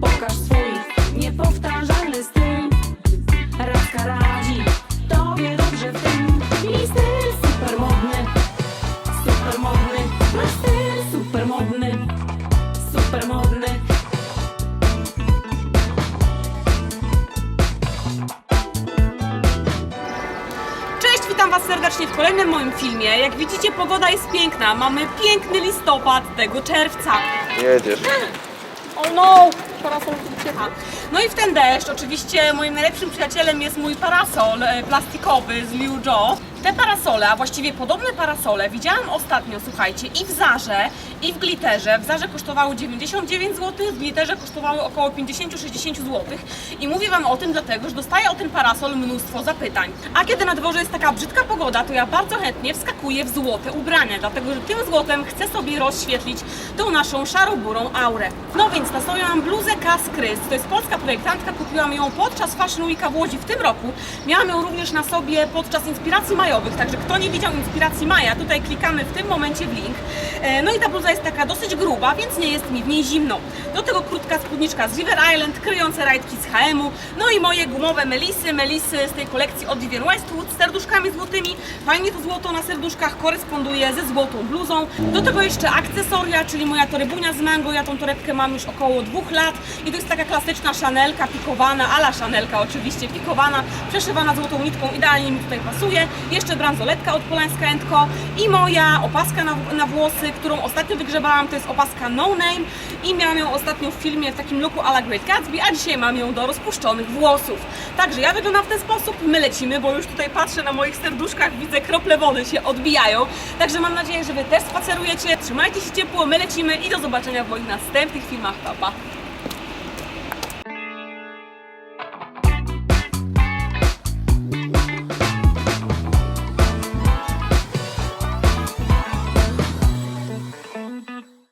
Pokaż swój niepowtarzalny styl Radka radzi tobie dobrze w tym I styl super modny Super modny Masz styl super modny Super modny Cześć, witam Was serdecznie w kolejnym moim filmie. Jak widzicie, pogoda jest piękna. Mamy piękny listopad tego czerwca. Jedziesz. Oh no! Parasol ucieka. No i w ten deszcz, oczywiście moim najlepszym przyjacielem jest mój parasol e, plastikowy z Liu Jo. Te parasole, a właściwie podobne parasole widziałam ostatnio, słuchajcie, i w Zarze, i w Glitterze. W Zarze kosztowały 99 zł, w Glitterze kosztowały około 50-60 zł. I mówię Wam o tym dlatego, że dostaję o ten parasol mnóstwo zapytań. A kiedy na dworze jest taka brzydka pogoda, to ja bardzo chętnie wskakuję w złote ubrania, dlatego że tym złotem chcę sobie rozświetlić tą naszą szaro-burą aurę. No więc na sobie mam bluzę Cas Krys, to jest polska projektantka, kupiłam ją podczas Fashion Weeka w Łodzi w tym roku. Miałam ją również na sobie podczas inspiracji majowych, także kto nie widział inspiracji maja, tutaj klikamy w tym momencie w link. E, No i ta bluza jest taka dosyć gruba, więc nie jest mi w niej zimno. Do tego krótka spódniczka z River Island, kryjące rajtki z H&M-u, no i moje gumowe melisy, melisy z tej kolekcji od Vivienne Westwood z serduszkami złotymi. Fajnie to złoto na serduszkach koresponduje ze złotą bluzą. Do tego jeszcze akcesoria, czyli moja torebunia z mango. Ja tą torebkę mam już około dwóch lat i to jest taka klasyczna szanelka pikowana, ala szanelka oczywiście, pikowana, przeszywana złotą nitką, idealnie mi tutaj pasuje. Jeszcze bransoletka od Polańska Co i moja opaska na, na włosy, którą ostatnio wygrzebałam, to jest opaska No Name i miałam ją ostatnio w filmie w takim looku ala Great Gatsby, a dzisiaj mam ją do rozpuszczonych włosów. Także ja wyglądam w ten sposób, my lecimy, bo już tutaj patrzę na moich serduszkach, widzę krople wody się odbijają. Także mam nadzieję, że Wy też spacerujecie. Trzymajcie się ciepło, my lecimy i do zobaczenia w moich następnych filmach. Pa, pa.